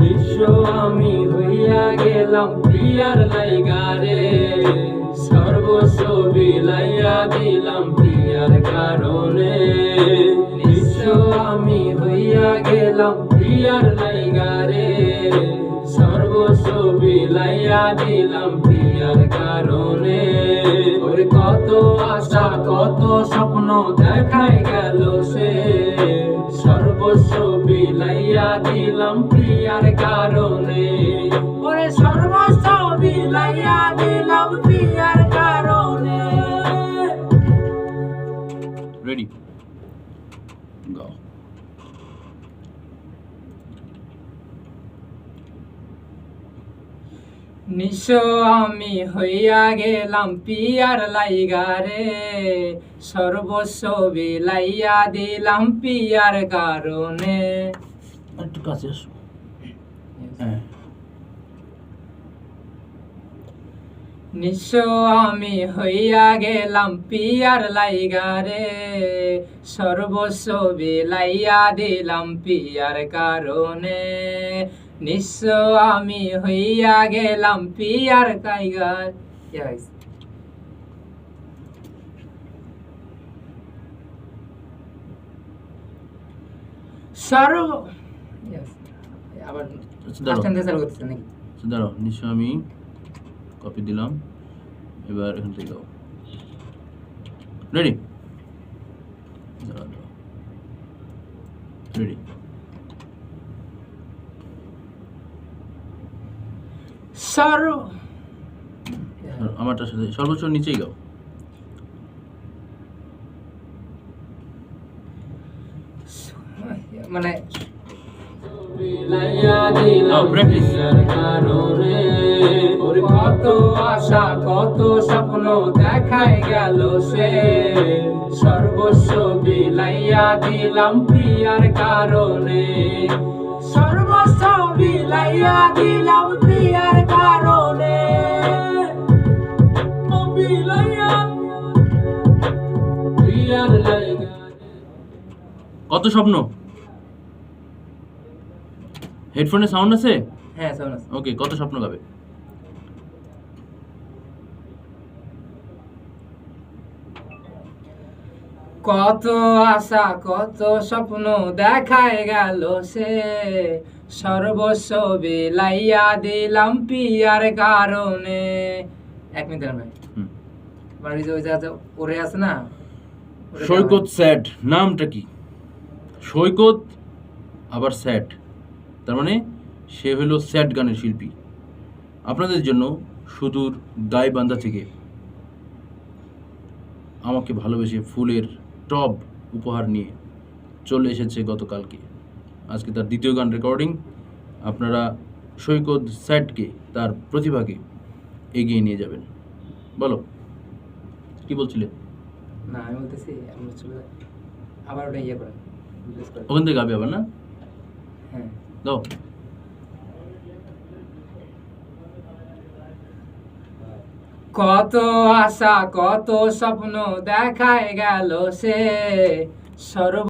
নিঃস্ব আমি হইয়া গেলাম প্রিয়ার লাইগারে। সর্বস্ব বিলাইয়া দিলাম প্রিয়ার কারণে। নিঃস্ব আমি হইয়া গেলাম প্রিয়ার লাইগারে। সর্বস্ব বিলাইয়া দিলাম প্রিয়ার কারণে। ওরে কত আশা, কত স্বপ্ন দেখাই গেল সে। সর্বস্ব বিলাইয়া দিলাম প্রিয়ার কারণে। ওরে সর্বস্ব বিলাইয়া দিলাম প্রিয়ার কারণে। রেডি গাও নিঃস্ব আমি হইয়া গেলাম পিয়ার লাইগারে। সর্বস্ব বিলাইয়া দিলাম পিয়ার কারণে। একটু কাছে আসো। হ্যাঁ। আমি হইয়া গেলাম পিয়ার লাইগারে। সর্বস্ব বিলাইয়া দিলাম পিয়ার কারণে। নিঃস্ব আমি হইয়া গেলাম পিয়ার কাইগার. সর্ব আবার দাঁড়াও। নিশ্চয় আমি কপি দিলাম। এবার এখান থেকে রেডি সর্ব আমারটার সাথে সর্বোচ্চ নিচেই গাও। মানে দাও, কত আশা কত স্বপ্ন দেখায় গেল সে। সর্বস্ব বিলাইয়া দিলাম প্রিয়ার কারণে। বিলাইয়া দিলাম কারণে। কত স্বপ্ন? হেডফোনে সাউন্ড আছে? হ্যাঁ শোনো ওকে কত স্বপ্ন গাবে? কত আশা কত স্বপ্ন দেখায় গেল সে। সর্বস্ব বিলাইয়া দিলাম পিয়ার কারণে। এক মিনিট ভাই। বাড়ি যে ওই পড়ে আছে না? সৈকত স্যাড নামটা কি? সৈকত আবার স্যাড। তার মানে সে হলো স্যাড গানের শিল্পী। আপনাদের জন্য সুদূর গাইবান্ধা থেকে আমাকে ভালোবেসে ফুলের টব উপহার নিয়ে চলে এসেছে গতকালকে। আজকে তার দ্বিতীয় গান রেকর্ডিং আপনারা সৈকত স্যাডকে তার প্রতিভাকে এগিয়ে নিয়ে যাবেন বলো কি বলছিলে না আমি বলতেছি। আবার ওটা ইয়ে করেন। ওখান থেকে গাবে আবার না হ্যাঁ দাও কত আশা কত স্বপ্ন দেখায় গেল সে সর্ব